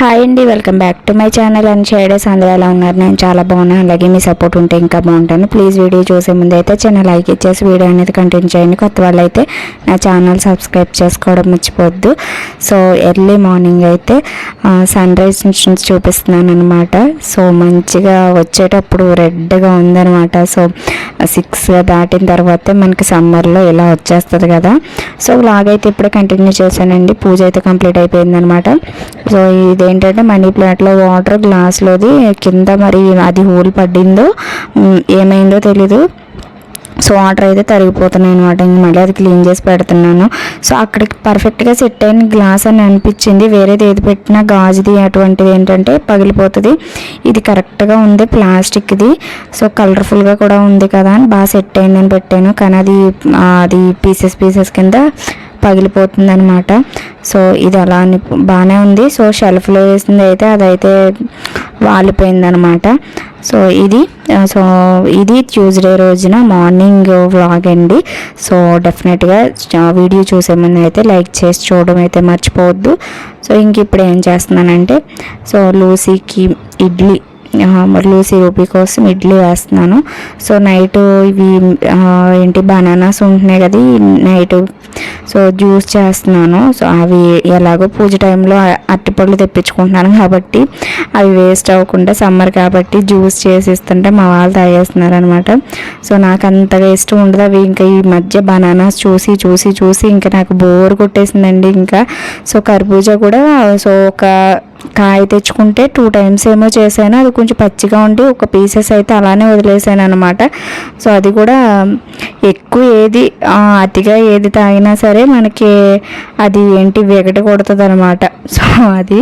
Hi అండి welcome back to my channel and shaders అందరూ ఎలా ఉన్నారు? నేను చాలా బాగున్నాను. అలాగే మీ సపోర్ట్ ఉంటే ఇంకా బాగుంటాను ప్లీజ్ వీడియో చూసే ముందు అయితే చిన్న లైక్ ఇచ్చేసి వీడియో అనేది కంటిన్యూ చేయండి. కొత్త వాళ్ళు అయితే నా ఛానల్ సబ్స్క్రైబ్ చేసుకోవడం మర్చిపోవద్దు. సో ఎర్లీ మార్నింగ్ అయితే సన్ రైజ్ నుంచి చూపిస్తున్నాను అనమాట సో మంచిగా వచ్చేటప్పుడు రెడ్గా ఉందనమాట సో సిక్స్ దాటిన తర్వాతే మనకి సమ్మర్లో ఇలా వచ్చేస్తుంది కదా. సో లాగైతే ఇప్పుడే కంటిన్యూ చేశానండి. పూజ అయితే కంప్లీట్ అయిపోయిందనమాట సో ఏంటంటే మనీ ప్లాంట్లో వాటర్ గ్లాస్లోది కింద మరి అది హోల్ పడిందో ఏమైందో తెలీదు. సో వాటర్ అయితే తరిగిపోతున్నాయి అనమాట ఇంక మళ్ళీ అది క్లీన్ చేసి పెడుతున్నాను. సో అక్కడికి పర్ఫెక్ట్గా సెట్ అయిన గ్లాస్ అని అనిపించింది. వేరేది ఏది పెట్టినా గాజుది అటువంటిది ఏంటంటే పగిలిపోతుంది. ఇది కరెక్ట్గా ఉంది ప్లాస్టిక్ది సో కలర్ఫుల్గా కూడా ఉంది కదా అని బాగా సెట్ అయిందని పెట్టాను. కానీ అది అది పీసెస్ పీసెస్ కింద పగిలిపోతుంది అనమాట సో ఇది అలా అని బాగానే ఉంది. సో షెల్ఫ్లో వేసింది అయితే అదైతే వాలిపోయిందనమాట. సో ఇది సో ఇది ట్యూస్డే రోజున మార్నింగ్ వ్లాగ్ అండి. సో డెఫినెట్గా వీడియో చూసే ముందు అయితే లైక్ చేసి చూడడం అయితే మర్చిపోవద్దు. సో ఇంక ఇప్పుడు ఏం చేస్తున్నానంటే సో లూసీకి ఇడ్లీ లూసీ రూపీ కోసం ఇడ్లీ వేస్తున్నాను. సో నైట్ ఇవి ఏంటి బనానాస్ ఉంటున్నాయి కదా నైట్. సో జ్యూస్ చేస్తున్నాను. సో అవి ఎలాగో పూజ టైంలో అరటిపళ్ళు తెప్పించుకుంటున్నాను కాబట్టి అవి వేస్ట్ అవ్వకుండా సమ్మర్ కాబట్టి జ్యూస్ చేసి ఇస్తుంటే మా వాళ్ళు తాగేస్తున్నారు అనమాట సో నాకు అంతగా ఇష్టం ఉండదు. అవి ఇంకా ఈ మధ్య బనానాస్ చూసి చూసి చూసి ఇంకా నాకు బోర్ కొట్టేసిందండి ఇంకా. సో కర్బూజా కూడా సో ఒక కాయ తెచ్చుకుంటే టూ టైమ్స్ ఏమో చేశాను. అది కొంచెం పచ్చిగా ఉండి ఒక పీసెస్ అయితే అలానే వదిలేసాను అనమాట సో అది కూడా ఎక్కువ ఏది అతిగా ఏది తాగినా సరే మనకి అది ఏంటి వెగట కొడుతుంది అనమాట సో అది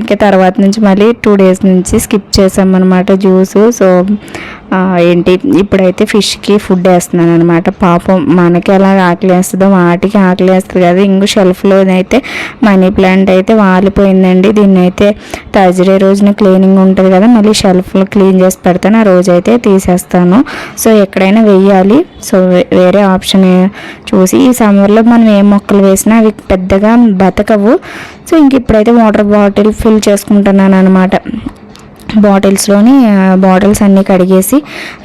ఇంకా తర్వాత నుంచి మళ్ళీ టూ డేస్ నుంచి స్కిప్ చేసామన్నమాట జ్యూస్. సో ఏంటి ఇప్పుడైతే ఫిష్కి ఫుడ్ వేస్తున్నాను అనమాట పాపం మనకి ఎలా ఆకలి వేస్తుందో వాటికి ఆకలి వేస్తుంది కదా. ఇంకో షెల్ఫ్లోనైతే మనీ ప్లాంట్ అయితే వాలిపోయిందండి. దీన్ని అయితే థర్స్డే రోజున క్లీనింగ్ ఉంటుంది కదా మళ్ళీ షెల్ఫ్లు క్లీన్ చేసి పెడతాను ఆ రోజు అయితే తీసేస్తాను. సో ఎక్కడైనా వెయ్యాలి. సో వేరే ఆప్షన్ చూసి ఈ సమ్మర్లో మనం ఏ మొక్కలు వేసినా అవి పెద్దగా బతకవు. సో ఇంక ఇప్పుడైతే వాటర్ బాటిల్ ఫిల్ చేసుకుంటున్నాను అనమాట బాటిల్స్లోని బాటిల్స్ అన్నీ కడిగేసి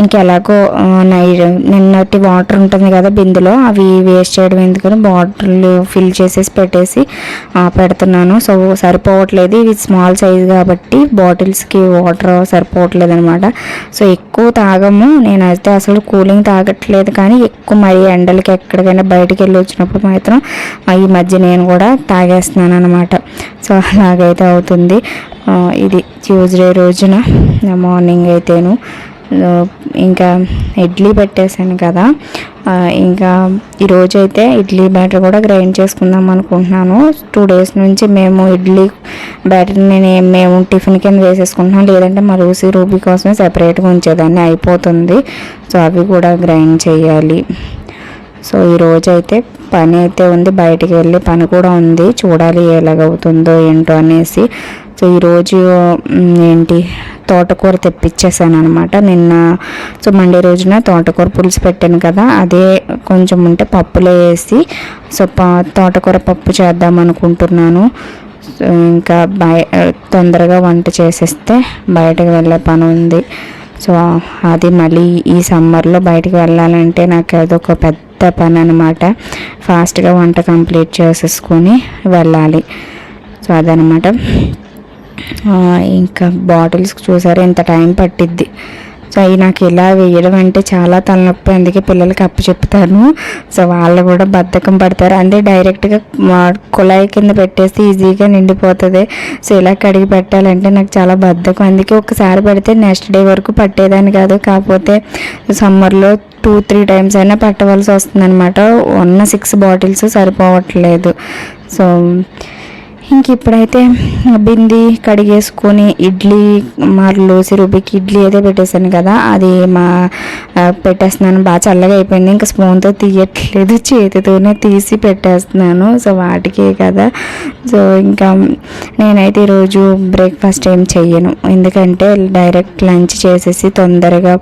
ఇంకెలాగో నై నిన్నటి వాటర్ ఉంటుంది కదా బిందులో అవి వేస్ట్ చేయడం ఎందుకని బాటిల్ ఫిల్ చేసేసి పెట్టేసి పెడుతున్నాను. సో సరిపోవట్లేదు. ఇవి స్మాల్ సైజ్ కాబట్టి బాటిల్స్కి వాటర్ సరిపోవట్లేదు అనమాట సో ఎక్కువ తాగము. నేనైతే అసలు కూలింగ్ తాగట్లేదు కానీ ఎక్కువ మరి ఎండలకి ఎక్కడికైనా బయటికి వెళ్ళి వచ్చినప్పుడు మాత్రం ఈ మధ్య నేను కూడా తాగేస్తున్నాను అనమాట సో అలాగైతే అవుతుంది. ఇది ట్యూస్డే రోజున మార్నింగ్ అయితేను. ఇంకా ఇడ్లీ పెట్టేశాను కదా. ఇంకా ఈరోజు అయితే ఇడ్లీ బ్యాటర్ కూడా గ్రైండ్ చేసుకుందాం అనుకుంటున్నాను. టూ డేస్ నుంచి మేము ఇడ్లీ బ్యాటర్ నేను మేము టిఫిన్ కింద వేసేసుకుంటున్నాం. లేదంటే మా రూసి రూబీ కోసమే సెపరేట్గా ఉంచేదాన్ని. అయిపోతుంది. సో అవి కూడా గ్రైండ్ చేయాలి. సో ఈ రోజు అయితే పని అయితే ఉంది. బయటికి వెళ్ళి పని కూడా ఉంది. చూడాలి ఎలాగవుతుందో ఏంటో అనేసి. సో ఈరోజు ఏంటి తోటకూర తెప్పించేసాను అనమాట నిన్న సో మండే రోజున తోటకూర పులుసు పెట్టాను కదా అదే కొంచెం ఉంటే పప్పులో వేసి సో పా తోటకూర పప్పు చేద్దాం అనుకుంటున్నాను. సో ఇంకా బయ తొందరగా వంట చేసేస్తే బయటకు వెళ్ళే పని ఉంది సో అది మళ్ళీ ఈ సమ్మర్లో బయటికి వెళ్ళాలంటే నాకు అదొక పెద్ద పని అనమాట ఫాస్ట్గా వంట కంప్లీట్ చేసేసుకొని వెళ్ళాలి. సో అదనమాట ఇంకా బాటిల్స్ చూసారు? ఎంత టైం పట్టిద్ది. సో అవి నాకు ఇలా వేయడం అంటే చాలా తలనొప్పి అందుకే పిల్లలకి అప్పు చెప్తాను. సో వాళ్ళు కూడా బద్ధకం పడతారు. అంటే డైరెక్ట్గా కుళాయి కింద పెట్టేసి ఈజీగా నిండిపోతుంది. సో ఇలా కడిగి పెట్టాలంటే నాకు చాలా బద్ధకం. అందుకే ఒకసారి పెడితే నెక్స్ట్ డే వరకు పట్టేదాన్ని కాదు. కాకపోతే సమ్మర్లో టూ త్రీ టైమ్స్ అయినా పట్టవలసి వస్తుంది అనమాట ఉన్న సిక్స్ బాటిల్స్ సరిపోవట్లేదు. సో ఇంక ఇప్పుడైతే బింది కడిగేసుకొని ఇడ్లీ మార్లు సిరుబికి ఇడ్లీ అయితే పెట్టేశాను కదా అది మా పెట్టేస్తున్నాను. బాగా చల్లగా అయిపోయింది. ఇంకా స్పూన్తో తీయట్లేదు చేతితోనే తీసి పెట్టేస్తున్నాను. సో వాటికే కదా. సో ఇంకా నేనైతే ఈరోజు బ్రేక్ఫాస్ట్ ఏం చెయ్యను. ఎందుకంటే డైరెక్ట్ లంచ్ చేసేసి తొందరగా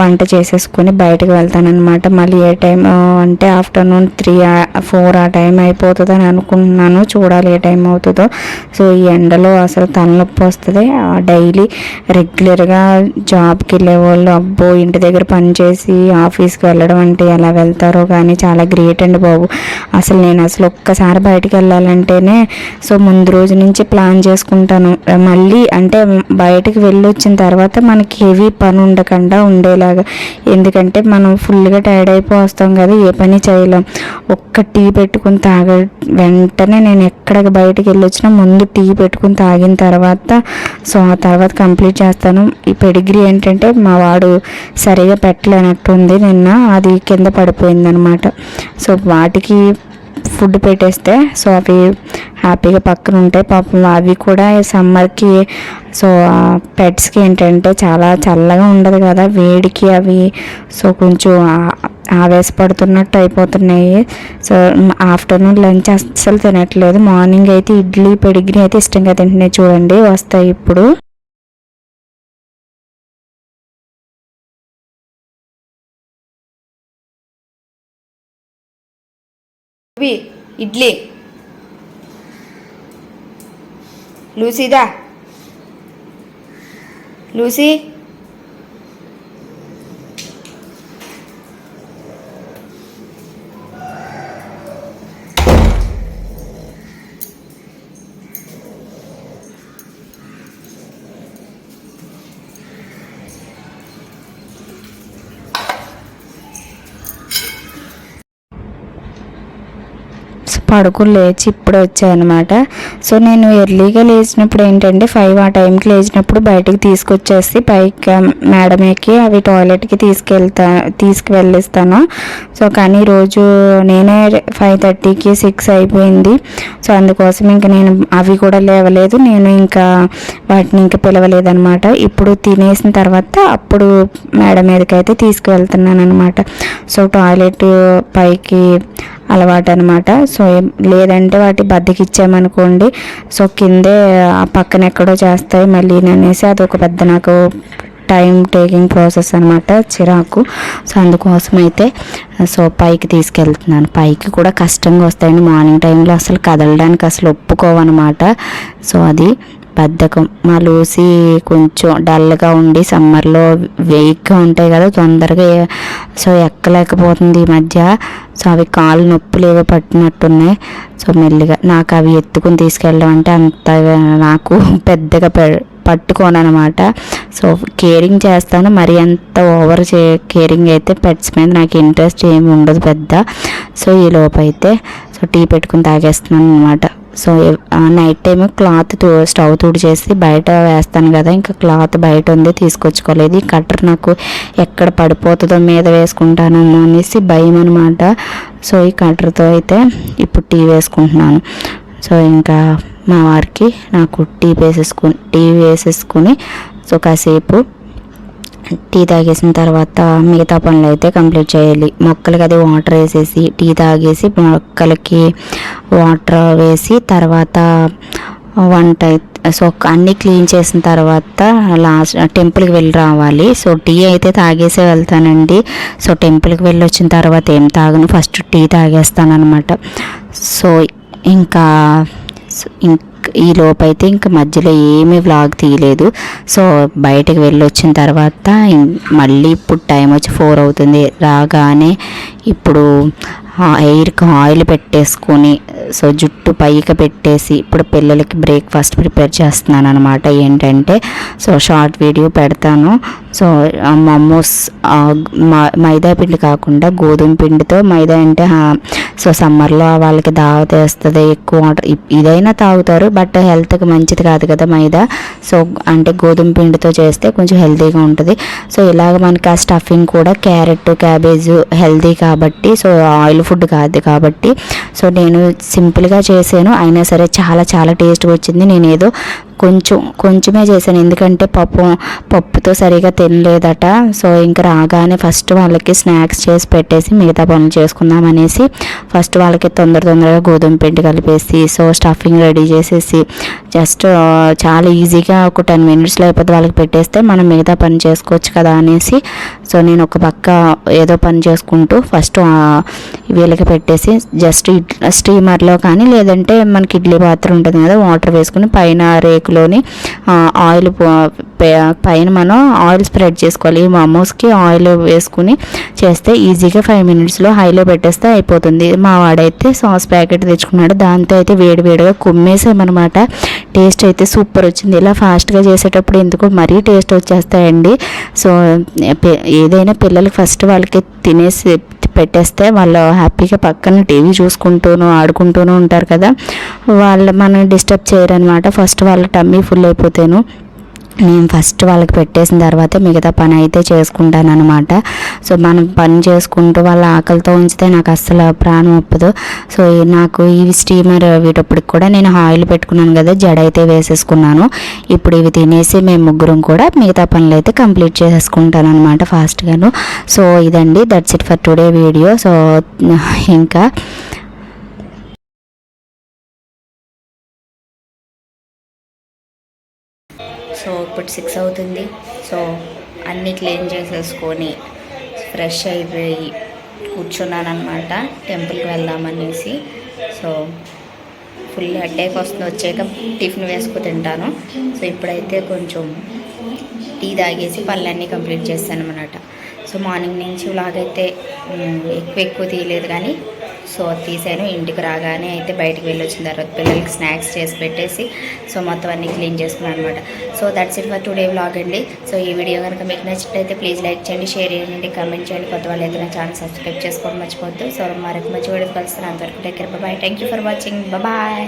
వంట చేసేసుకొని బయటకు వెళ్తానన్నమాట. మళ్ళీ ఏ టైం అంటే ఆఫ్టర్నూన్ త్రీ ఫోర్ ఆ టైం అయిపోతుందని అనుకుంటున్నాను. చూడాలి ఏ టైం అవుతుంది అవుతుందో సో ఈ ఎండలో అసలు తలనొప్పి వస్తుంది. డైలీ రెగ్యులర్గా జాబ్కి వెళ్ళే వాళ్ళు అబ్బో ఇంటి దగ్గర పనిచేసి ఆఫీస్కి వెళ్ళడం అంటే ఎలా వెళ్తారో కానీ చాలా గ్రేట్ అండి బాబు. అసలు నేను అసలు ఒక్కసారి బయటకు వెళ్ళాలంటేనే సో ముందు రోజు నుంచి ప్లాన్ చేసుకుంటాను. మళ్ళీ అంటే బయటకు వెళ్ళి వచ్చిన తర్వాత మనకి హెవీ పని ఉండకుండా ఉండేలాగా. ఎందుకంటే మనం ఫుల్గా టైర్డ్ అయిపో వస్తాం కదా ఏ పని చేయలేం. ఒక్క టీ పెట్టుకుని తాగ వెంటనే నేను ఎక్కడికి బయటకు వెళ్ళి వచ్చిన ముందు టీ పెట్టుకుని తాగిన తర్వాత సో ఆ తర్వాత కంప్లీట్ చేస్తాను. ఈ పెడిగ్రీ ఏంటంటే మా వాడు సరిగా పెట్టలేనట్టుంది నిన్న అది కింద పడిపోయింది అనమాట సో వాటికి ఫుడ్ పెట్టేస్తే సో అవి హ్యాపీగా పక్కన ఉంటాయి. పాపం అవి కూడా సమ్మర్కి సో పెట్స్కి ఏంటంటే చాలా చల్లగా ఉండదు కదా వేడికి అవి. సో కొంచెం ఆవేశపడుతున్నట్టు అయిపోతున్నాయి. సో ఆఫ్టర్నూన్ లంచ్ అస్సలు తినట్లేదు. మార్నింగ్ అయితే ఇడ్లీ పెడిగ్రీ అయితే ఇష్టంగా తింటున్నాయి. చూడండి వస్తాయి ఇప్పుడు. ఇడ్లీ. లూసీదా? లూసీ సో పడుకుని లేచి ఇప్పుడే వచ్చాయన్నమాట. సో నేను ఎర్లీగా లేచినప్పుడు ఏంటంటే ఫైవ్ ఆ టైంకి లేచినప్పుడు బయటికి తీసుకొచ్చేసి పైకి మేడమేకి అవి టాయిలెట్కి తీసుకెళ్తా తీసుకువెళ్ళిస్తాను. సో కానీ ఈరోజు నేనే ఫైవ్ థర్టీకి సిక్స్ అయిపోయింది. సో అందుకోసం ఇంకా నేను అవి కూడా లేవలేదు. నేను ఇంకా వాటిని ఇంకా పిలవలేదన్నమాట. ఇప్పుడు తినేసిన తర్వాత అప్పుడు మేడం మీదకి అయితే తీసుకువెళ్తున్నాను అనమాట సో టాయిలెట్ పైకి అలవాటు అనమాట సో లేదంటే వాటి బద్దకిచ్చామనుకోండి సో కిందే ఆ పక్కన ఎక్కడో చేస్తాయి మళ్ళీ అనేసి అది ఒక పెద్ద నాకు టైం టేకింగ్ ప్రాసెస్ అనమాట చిరాకు. సో అందుకోసం అయితే సో పైకి తీసుకెళ్తున్నాను. పైకి కూడా కష్టంగా వస్తాయండి. మార్నింగ్ టైంలో అసలు కదలడానికి అసలు ఒప్పుకోవన్నమాట సో అది బద్ధకం. మా లూసి కొంచెం డల్గా ఉండి సమ్మర్లో వెయిక్గా ఉంటాయి కదా తొందరగా సో ఎక్కలేకపోతుంది ఈ మధ్య. సో అవి కాళ్ళు నొప్పులు ఏవో పట్టినట్టున్నాయి. సో మెల్లిగా నాకు అవి ఎత్తుకుని తీసుకెళ్ళడం అంటే అంత నాకు పెద్దగా పట్టుకోను అనమాట సో కేరింగ్ చేస్తాను. మరి అంత ఓవర్ చే కేరింగ్ అయితే పెట్స్ మీద నాకు ఇంట్రెస్ట్ ఏమి ఉండదు పెద్ద. సో ఈ లోపు అయితే సో టీ పెట్టుకుని తాగేస్తున్నాను అనమాట so night time cloth stove stove తుడిచేసి బయట వేస్తాను కదా ఇంకా క్లాత్ బయట ఉంది తీసుకొచ్చుకోలేదు. ఈ కట్టర్ నాకు ఎక్కడ పడిపోతుందో మీద వేసుకుంటానేమో అనేసి భయం అనమాట సో ఈ కట్టర్తో అయితే ఇప్పుడు టీ వేసుకుంటున్నాను. సో ఇంకా మా వారికి నాకు టీ వేసేసుకుని టీ వేసేసుకుని సో కాసేపు టీ తాగేసిన తర్వాత మిగతా పనులు అయితే కంప్లీట్ చేయాలి. మొక్కలకి అది వాటర్ వేసేసి టీ తాగేసి మొక్కలకి వాటర్ వేసి తర్వాత వంట సో అన్నీ క్లీన్ చేసిన తర్వాత లాస్ట్ టెంపుల్కి వెళ్ళి రావాలి. సో టీ అయితే తాగేసే వెళ్తానండి. సో టెంపుల్కి వెళ్ళి వచ్చిన తర్వాత ఏం తాగను. ఫస్ట్ టీ తాగేస్తాను అనమాట సో ఇంకా సో ఈ లోపైతే ఇంకా మధ్యలో ఏమీ వ్లాగ్ తీయలేదు. సో బయటకు వెళ్ళి వచ్చిన తర్వాత మళ్ళీ ఇప్పుడు టైం వచ్చి ఫోర్ అవుతుంది. రాగానే ఇప్పుడు ఎయిర్కి ఆయిల్ పెట్టేసుకొని సో జుట్టు పైకి పెట్టేసి ఇప్పుడు పిల్లలకి బ్రేక్ఫాస్ట్ ప్రిపేర్ చేస్తున్నాను అనమాట ఏంటంటే సో షార్ట్ వీడియో పెడతాను. సో మమ్మోస్ మైదా పిండి కాకుండా గోధుమ పిండితో మైదా అంటే సో సమ్మర్లో వాళ్ళకి దావత వేస్తుంది ఎక్కువ వాటర్. ఇదైనా తాగుతారు బట్ హెల్త్కి మంచిది కాదు కదా మైదా. సో అంటే గోధుమ పిండితో చేస్తే కొంచెం హెల్తీగా ఉంటుంది. సో ఇలాగ మనకి ఆ స్టఫింగ్ కూడా క్యారెట్ క్యాబేజ్ హెల్తీ కాబట్టి సో ఆయిల్ ఫుడ్ కాదు కాబట్టి. సో నేను సింపుల్గా చేశాను అయినా సరే చాలా చాలా టేస్ట్గా వచ్చింది. నేను ఏదో కొంచెం కొంచెమే చేశాను. ఎందుకంటే పప్పు పప్పుతో సరిగా తినలేదట. సో ఇంకా రాగానే ఫస్ట్ వాళ్ళకి స్నాక్స్ చేసి పెట్టేసి మిగతా పనులు చేసుకుందాం అనేసి ఫస్ట్ వాళ్ళకి తొందర తొందరగా గోధుమ పిండి కలిపేసి సో స్టఫింగ్ రెడీ చేసేసి జస్ట్ చాలా ఈజీగా ఒక టెన్ మినిట్స్లో అయిపోతే వాళ్ళకి పెట్టేస్తే మనం మిగతా పని చేసుకోవచ్చు కదా అనేసి సో నేను ఒక పక్క ఏదో పని చేసుకుంటూ ఫస్ట్ వీళ్ళకి పెట్టేసి జస్ట్ స్టీమర్లో కానీ లేదంటే మనకి ఇడ్లీ పాత్ర ఉంటుంది కదా వాటర్ వేసుకుని పైన రేకులు ఆ, ఆయిల్ పైన మనం ఆయిల్ స్ప్రెడ్ చేసుకోవాలి. ఈ మోమోస్కి ఆయిల్ వేసుకుని చేస్తే ఈజీగా ఫైవ్ మినిట్స్లో హైలో పెట్టేస్తే అయిపోతుంది. మా వాడైతే సాస్ ప్యాకెట్ తెచ్చుకున్నాడు. దాంతో అయితే వేడివేడిగా కుమ్మేసామన్నమాట. టేస్ట్ అయితే సూపర్ వచ్చింది. ఇలా ఫాస్ట్గా చేసేటప్పుడు ఎందుకు మరీ టేస్ట్ వచ్చేస్తాయండి. సో ఏదైనా పిల్లలు ఫస్ట్ వాళ్ళకి తినేసి పెట్టేస్తే వాళ్ళు హ్యాపీగా పక్కన టీవీ చూసుకుంటూను ఆడుకుంటూనే ఉంటారు కదా. వాళ్ళు మనం డిస్టర్బ్ చేయరు అనమాట ఫస్ట్ వాళ్ళ టమ్మీ ఫుల్ అయిపోతేను. నేను ఫస్ట్ వాళ్ళకి పెట్టేసిన తర్వాత మిగతా పని అయితే చేసుకుంటాను అనమాట సో మనం పని చేసుకుంటూ వాళ్ళ ఆకలితో ఉంచితే నాకు అస్సలు ప్రాణం ఒప్పదు. సో నాకు ఈ స్టీమర్ వీటప్పటికి కూడా నేను ఆయిల్ పెట్టుకున్నాను కదా జడ అయితే వేసేసుకున్నాను. ఇప్పుడు ఇవి తినేసి మేము ముగ్గురం కూడా మిగతా పనులు అయితే కంప్లీట్ చేసేసుకుంటాను అనమాట ఫాస్ట్గాను సో ఇదండి that's it for today video so ఇంకా సో ఇప్పుడు సిక్స్ అవుతుంది. సో అన్నీ క్లీన్ చేసేసుకొని ఫ్రెష్ అయిపోయి కూర్చున్నాను టెంపుల్కి వెళ్దామనేసి. సో ఫుల్ హెడ్ఏక్ వస్తుంది. వచ్చాక టిఫిన్ వేసుకు తింటాను. సో ఇప్పుడైతే కొంచెం టీ తాగేసి పనులన్నీ కంప్లీట్ చేస్తాను అనమాట సో మార్నింగ్ నుంచి ఇలాగైతే ఎక్కువ ఎక్కువ తీయలేదు కానీ సో తీసాను. ఇంటికి రాగానే అయితే బయటకు వెళ్ళొచ్చిన తర్వాత పిల్లలకి స్నాక్స్ చేసి పెట్టేసి సో మొత్తం అన్ని క్లీన్ చేసుకున్నాను అనమాట so that's it for today vlog అండి. సో ఈ వీడియో కనుక మీకు నచ్చినట్లయితే ప్లీజ్ లైక్ చేయండి షేర్ చేయండి కమెంట్ చేయండి. కొత్త వాళ్ళు ఏదైనా ఛానల్ సబ్స్క్రైబ్ చేసుకోవడం మర్చిపోద్దు సో మరొక మంచి వీడియో కలుస్తాను. అంతవరకు take care bye thank you for watching bye